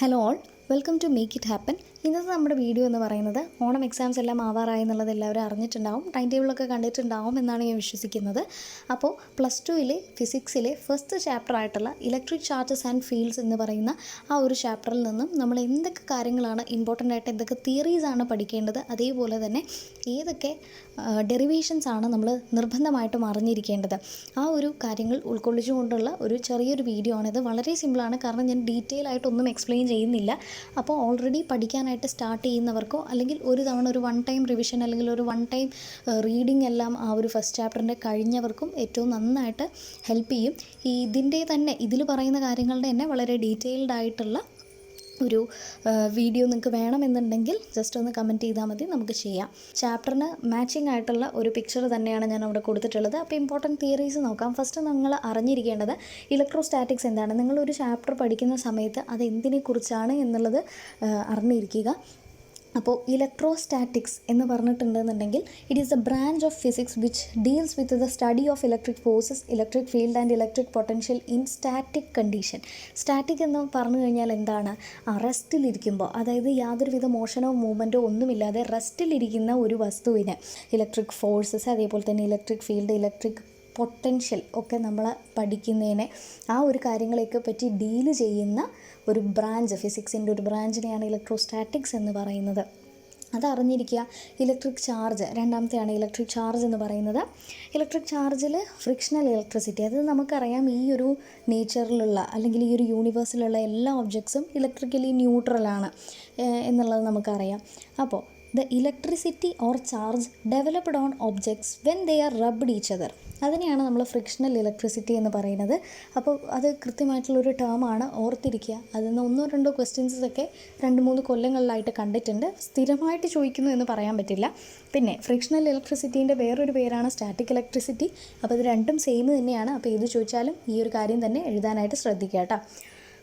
hello all welcome to make it happen ഇന്നത്തെ നമ്മുടെ video എന്ന് പറയുന്നത് ഓണം എക്സാംസ് എല്ലാം ആവാറായി എന്നുള്ളത് എല്ലാവരും അറിഞ്ഞിട്ടുണ്ടാവും. ടൈം ടേബിളൊക്കെ കണ്ടിട്ടുണ്ടാവും എന്നാണ് ഞാൻ വിശ്വസിക്കുന്നത്. അപ്പോൾ പ്ലസ് ടുവിലെ ഫിസിക്സിലെ ഫസ്റ്റ് ചാപ്റ്റർ ആയിട്ടുള്ള ഇലക്ട്രിക് ചാർജസ് ആൻഡ് ഫീൽഡ്സ് എന്ന് പറയുന്ന ആ ഒരു ചാപ്റ്ററിൽ നിന്നും നമ്മൾ എന്തൊക്കെ കാര്യങ്ങളാണ് ഇമ്പോർട്ടന്റ് ആയിട്ട് എന്തൊക്കെ തിയറീസ് ആണ് പഠിക്കേണ്ടത് അതേപോലെ തന്നെ ഏതൊക്കെ ഡെറിവേഷൻസ് ആണ് നമ്മൾ നിർബന്ധമായിട്ടും അറിഞ്ഞിരിക്കേണ്ടത്. ആ ഒരു കാര്യങ്ങൾ ഉൾക്കൊള്ളിച്ചുകൊണ്ടുള്ള ഒരു ചെറിയൊരു വീഡിയോ ആണിത് വളരെ സിമ്പിളാണ് കാരണം ഞാൻ ഡീറ്റെയിൽ ആയിട്ടൊന്നും എക്സ്പ്ലെയിൻ ചെയ്യുന്നില്ല. അപ്പോൾ ഓൾറെഡി പഠിക്കാനായിട്ട് സ്റ്റാർട്ട് ചെയ്യുന്നവർക്കോ അല്ലെങ്കിൽ ഒരു തവണ ഒരു വൺ ടൈം റിവിഷൻ അല്ലെങ്കിൽ ഒരു വൺ ടൈം റീഡിംഗ് എല്ലാം ആ ഒരു ഫസ്റ്റ് ചാപ്റ്ററിന്റെ കഴിഞ്ഞവർക്കും ഏറ്റവും നന്നായിട്ട് ഹെൽപ്പ് ചെയ്യും. ഇതിന്റെ തന്നെ ഇതിൽ പറയുന്ന കാര്യങ്ങളുടെ തന്നെ വളരെ ഡീറ്റെയിൽഡ് ആയിട്ടുള്ള ഒരു വീഡിയോ നിങ്ങൾക്ക് വേണമെന്നുണ്ടെങ്കിൽ ജസ്റ്റ് ഒന്ന് കമന്റ് ചെയ്താൽ മതി നമുക്ക് ചെയ്യാം. ചാപ്റ്ററിന് മാച്ചിങ് ആയിട്ടുള്ള ഒരു പിക്ചർ തന്നെയാണ് ഞാൻ അവിടെ കൊടുത്തിട്ടുള്ളത്. അപ്പോൾ ഇമ്പോർട്ടന്റ് തിയറീസ് നോക്കാം. ഫസ്റ്റ് നിങ്ങൾ അറിഞ്ഞിരിക്കേണ്ടത് ഇലക്ട്രോസ്റ്റാറ്റിക്സ് എന്താണ്. നിങ്ങളൊരു ചാപ്റ്റർ പഠിക്കുന്ന സമയത്ത് അത് എന്തിനെക്കുറിച്ചാണ് എന്നുള്ളത് അറിഞ്ഞിരിക്കുക. അപ്പോൾ ഇലക്ട്രോസ്റ്റാറ്റിക്സ് എന്ന് പറഞ്ഞിട്ടുണ്ടെന്നുണ്ടെങ്കിൽ it is a branch of physics which deals with the study of electric forces electric field and electric potential in static condition static എന്ന് പറഞ്ഞു കഴിഞ്ഞാൽ എന്താണ്? റെസ്റ്റിലിരിക്കുമ്പോൾ അതായത് യാതൊരുവിധ മോഷനോ മൂവ്മെന്റോ ഒന്നുമില്ലാതെ റെസ്റ്റിലിരിക്കുന്ന ഒരു വസ്തുവിന് ഇലക്ട്രിക് ഫോഴ്സസ് അതേപോലെ തന്നെ ഇലക്ട്രിക് ഫീൽഡ് ഇലക്ട്രിക് പൊട്ടൻഷ്യൽ ഒക്കെ നമ്മൾ പഠിക്കുന്നതിനെ ആ ഒരു കാര്യങ്ങളെയൊക്കെ പറ്റി ഡീൽ ചെയ്യുന്ന ഒരു ബ്രാഞ്ച് ഫിസിക്സിന്റെ ഒരു ബ്രാഞ്ചിനെയാണ് ഇലക്ട്രോസ്റ്റാറ്റിക്സ് എന്ന് പറയുന്നത്. അതറിഞ്ഞിരിക്കുക ഇലക്ട്രിക് ചാർജ് രണ്ടാമത്തെയാണ് ഇലക്ട്രിക് ചാർജ് എന്ന് പറയുന്നത്. ഇലക്ട്രിക് ചാർജിൽ ഫ്രിക്ഷണൽ ഇലക്ട്രിസിറ്റി അത് നമുക്കറിയാം ഈ ഒരു നേച്ചറിലുള്ള അല്ലെങ്കിൽ ഈ ഒരു യൂണിവേഴ്സിലുള്ള എല്ലാ ഒബ്ജക്ട്സും ഇലക്ട്രിക്കലി ന്യൂട്രലാണ് എന്നുള്ളത് നമുക്കറിയാം. അപ്പോൾ the electricity or charge developed on objects when they are rubbed each other അതിനെയാണ് നമ്മൾ ഫ്രിക്ഷണൽ ഇലക്ട്രിസിറ്റി എന്ന് പറയുന്നത്. അപ്പോൾ അത് കൃത്യമായിട്ടുള്ളൊരു ടേമാണ് ഓർത്തിരിക്കുക. അതിൽ നിന്ന് ഒന്നോ രണ്ടോ ക്വസ്റ്റ്യൻസ് ഒക്കെ രണ്ട് മൂന്ന് കൊല്ലങ്ങളിലായിട്ട് കണ്ടിട്ടുണ്ട്. സ്ഥിരമായിട്ട് ചോദിക്കുന്നു എന്ന് പറയാൻ പറ്റില്ല. പിന്നെ ഫ്രിക്ഷണൽ ഇലക്ട്രിസിറ്റീന്റെ വേറൊരു പേരാണ് സ്റ്റാറ്റിക് ഇലക്ട്രിസിറ്റി അപ്പോൾ ഇത് രണ്ടും സെയിം തന്നെയാണ്. അപ്പോൾ ഏത് ചോദിച്ചാലും ഈ ഒരു കാര്യം തന്നെ എഴുതാനായിട്ട് ശ്രദ്ധിക്കുക കേട്ടോ.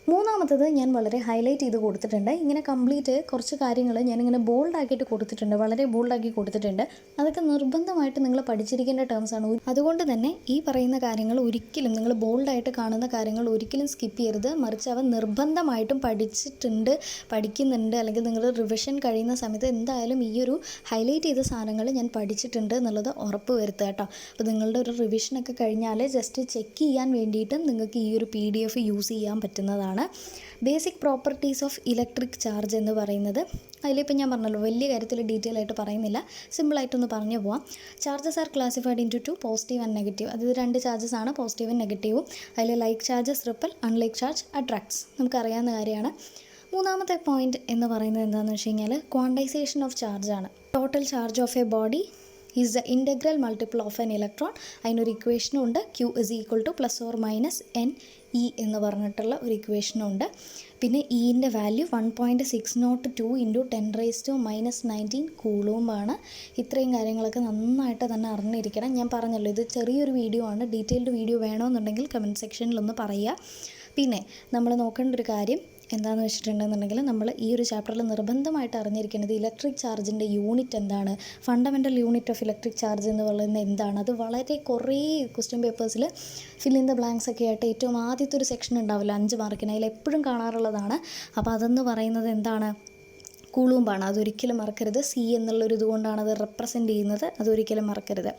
മൂന്നാമത്തത് ഞാൻ വളരെ ഹൈലൈറ്റ് ചെയ്ത് കൊടുത്തിട്ടുണ്ട്. ഇങ്ങനെ കംപ്ലീറ്റ് കുറച്ച് കാര്യങ്ങൾ ഞാനിങ്ങനെ ബോൾഡാക്കിയിട്ട് കൊടുത്തിട്ടുണ്ട്. വളരെ ബോൾഡാക്കി കൊടുത്തിട്ടുണ്ട്. അതൊക്കെ നിർബന്ധമായിട്ട് നിങ്ങൾ പഠിച്ചിരിക്കേണ്ട ടേംസ് ആണ്. അതുകൊണ്ട് തന്നെ ഈ പറയുന്ന കാര്യങ്ങൾ ഒരിക്കലും നിങ്ങൾ ബോൾഡായിട്ട് കാണുന്ന കാര്യങ്ങൾ ഒരിക്കലും സ്കിപ്പ് ചെയ്യരുത്. മറിച്ച് അവ നിർബന്ധമായിട്ടും പഠിച്ചിട്ടുണ്ട് പഠിക്കുന്നുണ്ട് അല്ലെങ്കിൽ നിങ്ങൾ റിവിഷൻ കഴിയുന്ന സമയത്ത് എന്തായാലും ഈ ഒരു ഹൈലൈറ്റ് ചെയ്ത സാധനങ്ങൾ ഞാൻ പഠിച്ചിട്ടുണ്ട് എന്നുള്ളത് ഉറപ്പ് വരുത്തുക കേട്ടോ. അപ്പോൾ നിങ്ങളുടെ ഒരു റിവിഷനൊക്കെ കഴിഞ്ഞാൽ ജസ്റ്റ് ചെക്ക് ചെയ്യാൻ വേണ്ടിയിട്ടും നിങ്ങൾക്ക് ഈ ഒരു പി ഡി എഫ് യൂസ് ചെയ്യാൻ പറ്റുന്നതാണ്. Basic properties of electric charge എന്ന് പറയുന്നത്. അതിലിപ്പോൾ ഞാൻ പറഞ്ഞല്ലോ വലിയ കാര്യത്തിൽ ഡീറ്റെയിൽ ആയിട്ട് പറയുന്നില്ല. സിമ്പിളായിട്ടൊന്ന് പറഞ്ഞു പോവാം. Charges are classified into two positive and negative അതായത് രണ്ട് ചാർജസ് ആണ് പോസിറ്റീവും നെഗറ്റീവും അതിൽ like charges repel unlike charge attracts നമുക്കറിയാവുന്ന കാര്യമാണ്. മൂന്നാമത്തെ പോയിന്റ് എന്ന് പറയുന്നത് എന്താണെന്ന് വെച്ച് കഴിഞ്ഞാൽ ക്വാണ്ടൈസേഷൻ ഓഫ് ചാർജ് ആണ്. Total charge of a body is the integral multiple of n electron അതിനൊരു ഇക്വേഷനും ഉണ്ട്. Q is equal to plus or minus n e എന്ന് പറഞ്ഞിട്ടുള്ള ഒരു ഇക്വേഷനും ഉണ്ട്. പിന്നെ ഇന്റെ value one point six nought two into ten raise to minus nineteen കൂളുമ്പാണ് ഇത്രയും കാര്യങ്ങളൊക്കെ നന്നായിട്ട് തന്നെ അറിഞ്ഞിരിക്കണം. ഞാൻ പറഞ്ഞല്ലോ ഇത് ചെറിയൊരു വീഡിയോ ആണ്. ഡീറ്റെയിൽഡ് വീഡിയോ വേണമെന്നുണ്ടെങ്കിൽ കമന്റ് സെക്ഷനിലൊന്ന് പറയുക. പിന്നെ നമ്മൾ നോക്കേണ്ട ഒരു കാര്യം എന്താണെന്ന് വെച്ചിട്ടുണ്ടെന്നുണ്ടെങ്കിൽ നമ്മൾ ഈ ഒരു ചാപ്റ്ററിൽ നിർബന്ധമായിട്ട് അറിഞ്ഞിരിക്കേണ്ടത് ഇലക്ട്രിക് ചാർജിന്റെ യൂണിറ്റ് എന്താണ്? Fundamental unit of electric charge എന്ന് പറയുന്നത് എന്താണ്? അത് വളരെ കുറേ ക്വസ്റ്റ്യൻ പേപ്പേഴ്സിൽ ഫിൽ ഇൻ ദ ബ്ലാങ്ക്സ് ഒക്കെ ആയിട്ട് ഏറ്റവും ആദ്യത്തെ ഒരു സെക്ഷൻ ഉണ്ടാവില്ല അഞ്ച് മാർക്കിന് അതിൽ എപ്പോഴും കാണാറുള്ളതാണ്. അപ്പോൾ അതെന്ന് പറയുന്നത് എന്താണ്? കൂളുമ്പാണ്. അതൊരിക്കലും മറക്കരുത്. സി എന്നുള്ളൊരു ഇതുകൊണ്ടാണ് അത് റെപ്രസെന്റ് ചെയ്യുന്നത്. അതൊരിക്കലും മറക്കരുത്.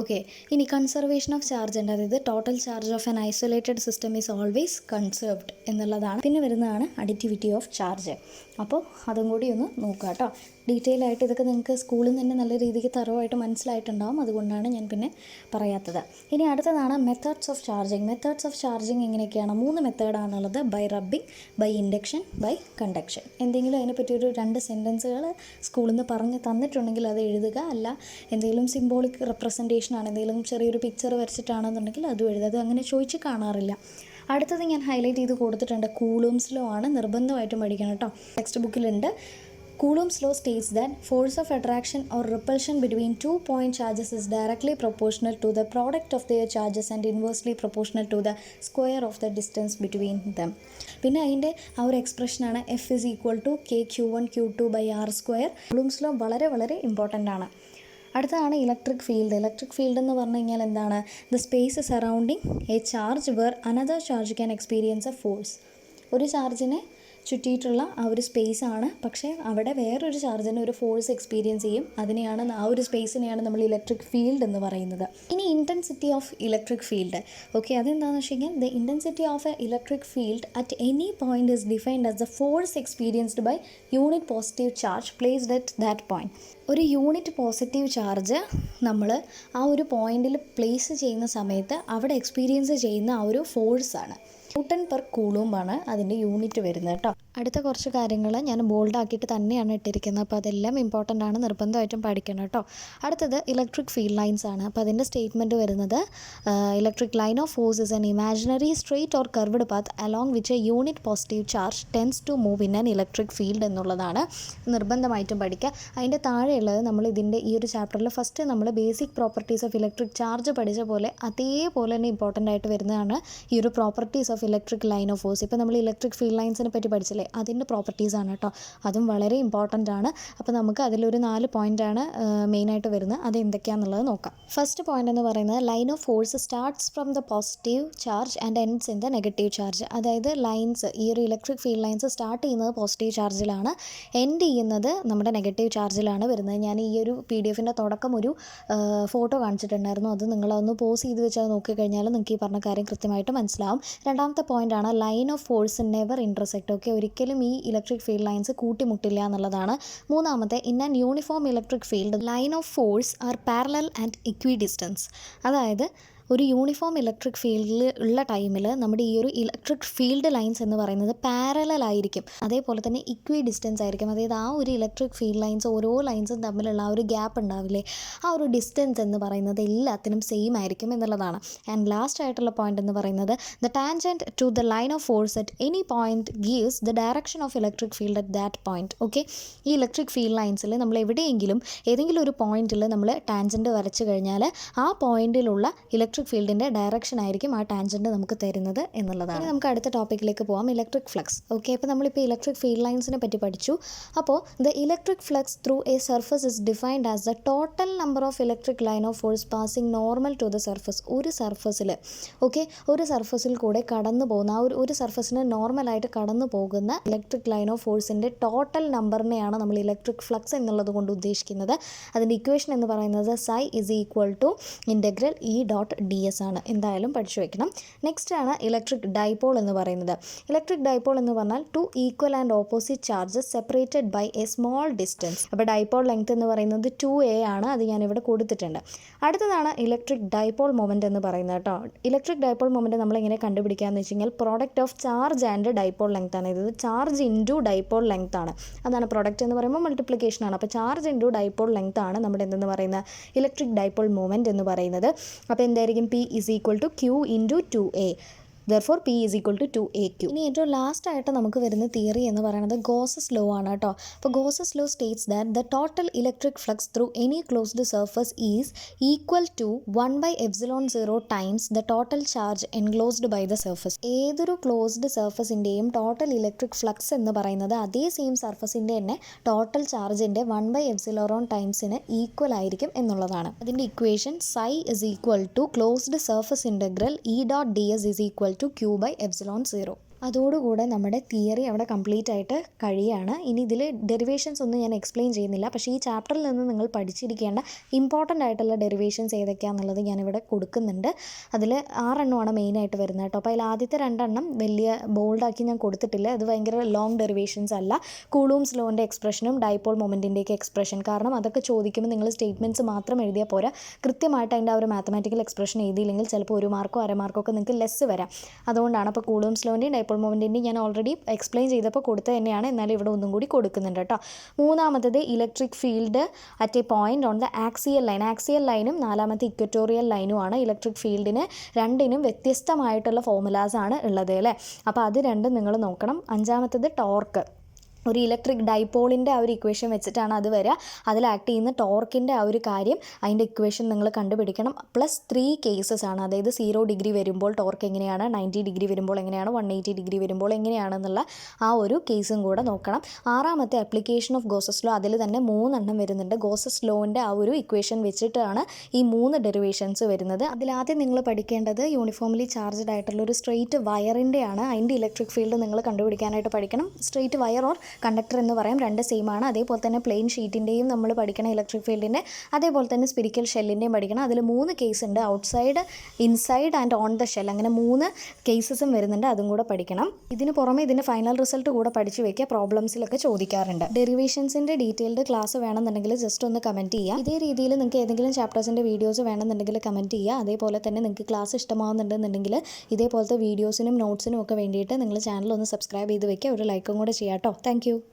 ഓക്കെ ഇനി കൺസർവേഷൻ ഓഫ് ചാർജ് ഉണ്ട്. അതായത് total charge of an isolated system is always conserved എന്നുള്ളതാണ്. പിന്നെ വരുന്നതാണ് അഡിറ്റിവിറ്റി ഓഫ് ചാർജ് അപ്പോൾ അതും കൂടി ഒന്ന് നോക്കുക കേട്ടോ ഡീറ്റെയിൽ ആയിട്ട് ഇതൊക്കെ നിങ്ങൾക്ക് സ്കൂളിൽ നിന്ന് തന്നെ നല്ല രീതിക്ക് തറവായിട്ട് മനസ്സിലായിട്ടുണ്ടാവും. അതുകൊണ്ടാണ് ഞാൻ പിന്നെ പറയാത്തത്. ഇനി അടുത്തതാണ് methods of charging methods of charging എങ്ങനെയൊക്കെയാണ്? മൂന്ന് മെത്തേഡാണുള്ളത് by rubbing by induction by conduction എന്തെങ്കിലും അതിനെപ്പറ്റി ഒരു രണ്ട് സെന്റൻസുകൾ സ്കൂളിൽ നിന്ന് പറഞ്ഞ് തന്നിട്ടുണ്ടെങ്കിൽ അത് എഴുതുക. അല്ല എന്തെങ്കിലും സിംബോളിക് റെപ്രസെന്റേഷൻ ലൊക്കേഷനാണ് എന്തെങ്കിലും ചെറിയൊരു പിക്ചർ വരച്ചിട്ടാണെന്നുണ്ടെങ്കിൽ അതും എഴുതും അത് അങ്ങനെ ചോദിച്ച് കാണാറില്ല. അടുത്തത് ഞാൻ ഹൈലൈറ്റ് ചെയ്ത് കൊടുത്തിട്ടുണ്ട്. കൂളൂംസിലോ ആണ്. നിർബന്ധമായിട്ടും പഠിക്കണം കേട്ടോ. Text ബുക്കിലുണ്ട് Coulomb's law states that force of attraction or repulsion between two point charges is directly proportional to the product of their charges and inversely proportional to the square of the distance between them പിന്നെ അതിന്റെ ആ ഒരു എക്സ്പ്രഷനാണ് F is equal to k q one q two by r square Coulomb's law വളരെ വളരെ important ആണ്. അടുത്തതാണ് electric field electric field എന്ന് പറഞ്ഞു കഴിഞ്ഞാൽ എന്താണ്? The space surrounding a charge where another charge can experience a force ഒരു ചാർജിനെ ചുറ്റിയിട്ടുള്ള ആ ഒരു സ്പേസ് ആണ്. പക്ഷേ അവിടെ വേറൊരു ചാർജിന് ഒരു ഫോഴ്സ് എക്സ്പീരിയൻസ് ചെയ്യും. അതിനെയാണ് ആ ഒരു സ്പേസിനെയാണ് നമ്മൾ ഇലക്ട്രിക് ഫീൽഡ് എന്ന് പറയുന്നത്. ഇനി intensity of electric field okay അതെന്താണെന്ന് വെച്ച് കഴിഞ്ഞാൽ the intensity of a electric field at any point is defined as the force experienced by unit positive charge placed at that point ഒരു യൂണിറ്റ് പോസിറ്റീവ് ചാർജ് നമ്മൾ ആ ഒരു പോയിന്റിൽ place ചെയ്യുന്ന സമയത്ത് അവിടെ എക്സ്പീരിയൻസ് ചെയ്യുന്ന ആ ഒരു ഫോഴ്സാണ് ന്യൂട്ടൺ പെർ കൂളുമ്പാണ് അതിന്റെ യൂണിറ്റ് വരുന്നത് കേട്ടോ. അടുത്ത കുറച്ച് കാര്യങ്ങൾ ഞാൻ ബോൾഡ് ആക്കിയിട്ട് തന്നെയാണ് ഇട്ടിരിക്കുന്നത്. അപ്പോൾ അതെല്ലാം ഇമ്പോർട്ടന്റ് ആണ് നിർബന്ധമായിട്ടും പഠിക്കണം കേട്ടോ. അടുത്തത് ഇലക്ട്രിക് ഫീൽഡ് ലൈൻസ് ആണ്. അപ്പോൾ അതിന്റെ സ്റ്റേറ്റ്മെന്റ് വരുന്നത് electric line of force is an imaginary straight or curved path along which a unit positive charge tends to move in an electric field എന്നുള്ളതാണ്. നിർബന്ധമായിട്ടും പഠിക്കുക. അതിന്റെ താഴെയുള്ളത് നമ്മൾ ഇതിന്റെ ഈ ഒരു ചാപ്റ്ററിൽ ഫസ്റ്റ് നമ്മൾ basic properties of electric charge പഠിച്ച പോലെ അതേപോലെ തന്നെ ഇമ്പോർട്ടന്റ് ആയിട്ട് വരുന്നതാണ് ഈ ഒരു properties of electric line of force ഇപ്പോൾ നമ്മൾ ഇലക്ട്രിക് ഫീൽഡ് ലൈൻസിനെ പറ്റി പഠിച്ചില്ലേ? അതിന്റെ പ്രോപ്പർട്ടീസ് ആണ് കേട്ടോ അതും വളരെ ഇമ്പോർട്ടന്റ് ആണ്. അപ്പോൾ നമുക്ക് അതിലൊരു നാല് പോയിന്റാണ് മെയിനായിട്ട് വരുന്നത്. അത് എന്തൊക്കെയാണെന്നുള്ളത് നോക്കാം. ഫസ്റ്റ് പോയിന്റ് എന്ന് പറയുന്നത് line of force starts from the positive charge and ends in the negative charge അതായത് ലൈൻസ് ഈ ഒരു ഇലക്ട്രിക് ഫീൽഡ് ലൈൻസ് സ്റ്റാർട്ട് ചെയ്യുന്നത് പോസിറ്റീവ് ചാർജിലാണ് എൻഡ് ചെയ്യുന്നത് നമ്മുടെ നെഗറ്റീവ് ചാർജിലാണ് വരുന്നത്. ഞാൻ ഈ ഒരു പി ഡി എഫിന്റെ തുടക്കം ഒരു ഫോട്ടോ കാണിച്ചിട്ടുണ്ടായിരുന്നു. അത് നിങ്ങളൊന്ന് പോസ് ചെയ്ത് വെച്ചാൽ നോക്കിക്കഴിഞ്ഞാൽ നിങ്ങൾക്ക് ഈ പറഞ്ഞ കാര്യം കൃത്യമായിട്ട് മനസ്സിലാവും. രണ്ടാമത്തെ പോയിന്റാണ് line of force never intersect okay ഒരിക്കലും ഈ ഇലക്ട്രിക് ഫീൽഡ് ലൈൻസ് കൂട്ടിമുട്ടില്ല എന്നുള്ളതാണ്. മൂന്നാമത്തെ in an uniform electric field line of force are parallel and equidistance അതായത് ഒരു യൂണിഫോം ഇലക്ട്രിക് ഫീൽഡിൽ ഉള്ള ടൈമിൽ നമ്മുടെ ഈ ഒരു ഇലക്ട്രിക് ഫീൽഡ് ലൈൻസ് എന്ന് പറയുന്നത് പാരലൽ ആയിരിക്കും. അതേപോലെ തന്നെ ഇക്വി ഡിസ്റ്റൻസ് ആയിരിക്കും. അതായത് ആ ഒരു ഇലക്ട്രിക് ഫീൽഡ് ലൈൻസ് ഓരോ ലൈൻസും തമ്മിലുള്ള ആ ഒരു ഗ്യാപ്പ് ഉണ്ടാവില്ലേ? ആ ഒരു ഡിസ്റ്റൻസ് എന്ന് പറയുന്നത് എല്ലാത്തിനും സെയിം ആയിരിക്കും എന്നുള്ളതാണ്. ആൻഡ് ലാസ്റ്റ് ആയിട്ടുള്ള പോയിന്റ് എന്ന് പറയുന്നത് the tangent to the line of force at any point gives the direction of electric field at that point okay ഈ ഇലക്ട്രിക് ഫീൽഡ് ലൈൻസിൽ നമ്മൾ എവിടെയെങ്കിലും ഏതെങ്കിലും ഒരു പോയിന്റിൽ നമ്മൾ ടാൻജന്റ് വരച്ച് കഴിഞ്ഞാൽ ആ പോയിന്റിലുള്ള ഇലക്ട്രിക് ഫീൽഡിന്റെ ഡയറക്ഷൻ ആയിരിക്കും ആ ടാൻജന്റ് നമുക്ക് തരുന്നത് എന്നുള്ളതാണ്. ഇനി നമുക്ക് അടുത്ത ടോപ്പിക്കിലേക്ക് പോകാം ഇലക്ട്രിക് ഫ്ലക്സ് ഓക്കെ അപ്പോൾ നമ്മളിപ്പോൾ ഇലക്ട്രിക് ഫീൽഡ് ലൈൻസിനെ പറ്റി പഠിച്ചു. അപ്പോൾ the electric flux through a surface is defined as the total number of electric line of force passing normal to the surface ഒരു സർഫസിൽ ഓക്കെ ഒരു സർഫസിൽ കൂടെ കടന്നു പോകുന്ന ആ ഒരു ഒരു സർഫസിന് നോർമലായിട്ട് കടന്നു പോകുന്ന ഇലക്ട്രിക് ലൈൻ ഓഫ് ഫോഴ്സിന്റെ ടോട്ടൽ നമ്പറിനെയാണ് നമ്മൾ ഇലക്ട്രിക് ഫ്ലക്സ് എന്നുള്ളത് കൊണ്ട് ഉദ്ദേശിക്കുന്നത്. അതിന്റെ ഇക്വേഷൻ എന്ന് പറയുന്നത് psi is equal to integral E dot d s ആണ്. എന്തായാലും പഠിച്ചു വെക്കണം. നെക്സ്റ്റ് ആണ് ഇലക്ട്രിക് ഡൈപോൾ എന്ന് പറയുന്നത്. ഇലക്ട്രിക് ഡൈപോൾ എന്ന് പറഞ്ഞാൽ two equal and opposite charges separated by a small distance അപ്പോൾ ഡൈപോൾ ലെങ്ത് എന്ന് പറയുന്നത് ടു എ ആണ്. അത് ഞാനിവിടെ കൊടുത്തിട്ടുണ്ട്. അടുത്തതാണ് ഇലക്ട്രിക് ഡൈപോൾ മൊമെന്റ് എന്ന് പറയുന്നത് കേട്ടോ. ഇലക്ട്രിക് ഡൈപോൾ മൊമെന്റ് നമ്മൾ എങ്ങനെ കണ്ടുപിടിക്കാമെന്ന് വെച്ച് കഴിഞ്ഞാൽ product of charge and dipole length ആണ്. ഇത് ചാർജ് ഇന്റു ഡൈപോൾ ലെങ്ത് ആണ്. അതാണ് പ്രോഡക്റ്റ് എന്ന് പറയുമ്പോൾ മൾട്ടിപ്ലിക്കേഷൻ ആണ്. അപ്പോൾ ചാർജ് ഇന്റു ഡൈപോൾ ലെങ്ത് ആണ് നമ്മുടെ എന്തെന്ന് പറയുന്ന ഇലക്ട്രിക് ഡൈപോൾ മൂവ്മെന്റ് എന്ന് പറയുന്നത്. അപ്പോൾ എന്തായിരിക്കും? P is equal to q into two a therefore p is equal to two a q ഇനി ഏറ്റവും ലാസ്റ്റ് ആയിട്ട് നമുക്ക് വരുന്ന തിയറി എന്ന് പറയുന്നത് ഗോസസ് ലോ ആണ് കേട്ടോ. അപ്പോൾ Gauss's law states that the total electric flux through any closed surface is equal to one by epsilon zero times the total charge enclosed by the surface ഏതൊരു closed സർഫസിന്റെയും total electric flux എന്ന് പറയുന്നത് അതേ same സർഫസിന്റെ തന്നെ total ചാർജിന്റെ one by epsilon ടൈംസിന് equal ആയിരിക്കും എന്നുള്ളതാണ്. അതിന്റെ equation psi is equal to closed surface integral E dot d s is equal to q by epsilon zero അതോടുകൂടെ നമ്മുടെ തിയറി അവിടെ കംപ്ലീറ്റ് ആയിട്ട് കഴിയാണ്. ഇനി ഇതിൽ ഡെറിവേഷൻസ് ഒന്നും ഞാൻ എക്സ്പ്ലെയിൻ ചെയ്യുന്നില്ല. പക്ഷേ ഈ ചാപ്റ്ററിൽ നിന്ന് നിങ്ങൾ പഠിച്ചിരിക്കേണ്ട ഇമ്പോർട്ടന്റ് ആയിട്ടുള്ള ഡെറിവേഷൻസ് ഏതൊക്കെയാണെന്നുള്ളത് ഞാനിവിടെ കൊടുക്കുന്നുണ്ട്. അതിൽ ആറെണ്ണമാണ് മെയിനായിട്ട് വരുന്നത് കേട്ടോ. അപ്പോൾ അതിൽ ആദ്യത്തെ രണ്ടെണ്ണം വലിയ ബോൾഡാക്കി ഞാൻ കൊടുത്തിട്ടില്ല. അത് ഭയങ്കര ലോങ് ഡെറിവേഷൻസ് അല്ല. കൂളൂംസ് ലോന്റെ എക്സ്പ്രഷനും ഡൈപോൾ മൊമെന്റിന്റെയൊക്കെ എക്സ്പ്രഷൻ. കാരണം അതൊക്കെ ചോദിക്കുമ്പോൾ നിങ്ങൾ സ്റ്റേറ്റ്മെന്റ്സ് മാത്രം എഴുതിയാൽ പോരാ. കൃത്യമായിട്ട് അതിന്റെ ആ ഒരു മാത്തമാറ്റിക്കൽ എക്സ്പ്രഷൻ എഴുതിയില്ലെങ്കിൽ ചിലപ്പോൾ ഒരു മാർക്കോ അര മാർക്കോ ഒക്കെ നിങ്ങൾക്ക് ലെസ് വരാം. അതുകൊണ്ടാണ് അപ്പോൾ കൂളൂംസ് ലോന്റെയും ഡൈപോൾ മൂവ്മെന്റിന്റെ ഞാൻ ഓൾറെഡി എക്സ്പ്ലെയിൻ ചെയ്തപ്പോൾ കൊടുത്തത് തന്നെയാണ്. എന്നാലും ഇവിടെ ഒന്നും കൂടി കൊടുക്കുന്നുണ്ട് കേട്ടോ. മൂന്നാമത്തത് electric field at a point on the axial line axial ലൈനും നാലാമത്തെ ഇക്വറ്റോറിയൽ ലൈനുമാണ് ഇലക്ട്രിക് ഫീൽഡിന് രണ്ടിനും വ്യത്യസ്തമായിട്ടുള്ള ഫോമുലാസ് ആണ് ഉള്ളത് അല്ലേ? അപ്പോൾ അത് രണ്ടും നിങ്ങൾ നോക്കണം. അഞ്ചാമത്തത് ടോർക്ക് ഒരു ഇലക്ട്രിക് ഡൈപോളിന്റെ ആ ഒരു ഇക്വേഷൻ വെച്ചിട്ടാണ് അത് വരിക അതിൽ ആക്ട് ചെയ്യുന്ന ടോർക്കിന്റെ ആ ഒരു കാര്യം അതിന്റെ ഇക്വേഷൻ നിങ്ങൾ കണ്ടുപിടിക്കണം. പ്ലസ് ത്രീ കേസസ് ആണ്. അതായത് സീറോ ഡിഗ്രി വരുമ്പോൾ ടോർക്ക് എങ്ങനെയാണ്? നയന്റി ഡിഗ്രി വരുമ്പോൾ എങ്ങനെയാണ്? വൺ എയ്റ്റി ഡിഗ്രി വരുമ്പോൾ എങ്ങനെയാണെന്നുള്ള ആ ഒരു കേസും കൂടെ നോക്കണം. ആറാമത്തെ അപ്ലിക്കേഷൻ ഓഫ് ഗോസസ് ലോ അതിൽ തന്നെ മൂന്നെണ്ണം വരുന്നുണ്ട്. ഗോസസ് ലോന്റെ ആ ഒരു ഇക്വേഷൻ വെച്ചിട്ടാണ് ഈ മൂന്ന് ഡെറിവേഷൻസ് വരുന്നത് അതിലാദ്യം നിങ്ങൾ പഠിക്കേണ്ടത് യൂണിഫോംലി ചാർജ്ഡ് ആയിട്ടുള്ള ഒരു സ്ട്രെയിറ്റ് വയറിന്റെ ആണ്. അതിന്റെ ഇലക്ട്രിക് ഫീൽഡ് നിങ്ങൾ കണ്ടുപിടിക്കാനായിട്ട് പഠിക്കണം. സ്ട്രെയിറ്റ് വയർ ഓർ കണ്ടക്ടർ എന്ന് പറയാം. രണ്ട് സെയിം ആണ്. അതേപോലെ തന്നെ പ്ലെയിൻ ഷീറ്റിന്റെയും നമ്മൾ പഠിക്കണം ഇലക്ട്രിക് ഫീൽഡിന്റെ അതേപോലെ തന്നെ സ്പിരിക്കൽ ഷെല്ലിന്റെയും പഠിക്കണം. അതിൽ മൂന്ന് കേസ് ഉണ്ട്. Outside inside and on the shell അങ്ങനെ മൂന്ന് കേസസും വരുന്നുണ്ട്. അതും കൂടെ പഠിക്കണം. ഇതിന് പുറമെ ഇതിന്റെ ഫൈനൽ റിസൾട്ട് കൂടെ പഠിച്ചു വെക്കുക. പ്രോബ്ലംസിലൊക്കെ ചോദിക്കാറുണ്ട്. ഡെറിവേഷൻസിന്റെ ഡീറ്റെയിൽഡ് ക്ലാസ് വേണമെന്നുണ്ടെങ്കിൽ ജസ്റ്റ് ഒന്ന് കമന്റ് ചെയ്യുക. ഇതേ രീതിയിൽ നിങ്ങൾക്ക് ഏതെങ്കിലും ചാപ്റ്റേഴ്സിന്റെ വീഡിയോസ് വേണമെന്നുണ്ടെങ്കിൽ കമന്റ് ചെയ്യുക. അതേപോലെ തന്നെ നിങ്ങൾക്ക് ക്ലാസ് ഇഷ്ടമാവുന്നുണ്ടെന്നുണ്ടെങ്കിൽ ഇതേപോലത്തെ വീഡിയോസിനും നോട്ട്സിനും ഒക്കെ വേണ്ടിയിട്ട് നിങ്ങൾ ചാനൽ ഒന്ന് സബ്സ്ക്രൈബ് ചെയ്ത് വെക്കുക. ഒരു ലൈക്കും കൂടെ ചെയ്യാം കേട്ടോ താങ്ക് Thank you.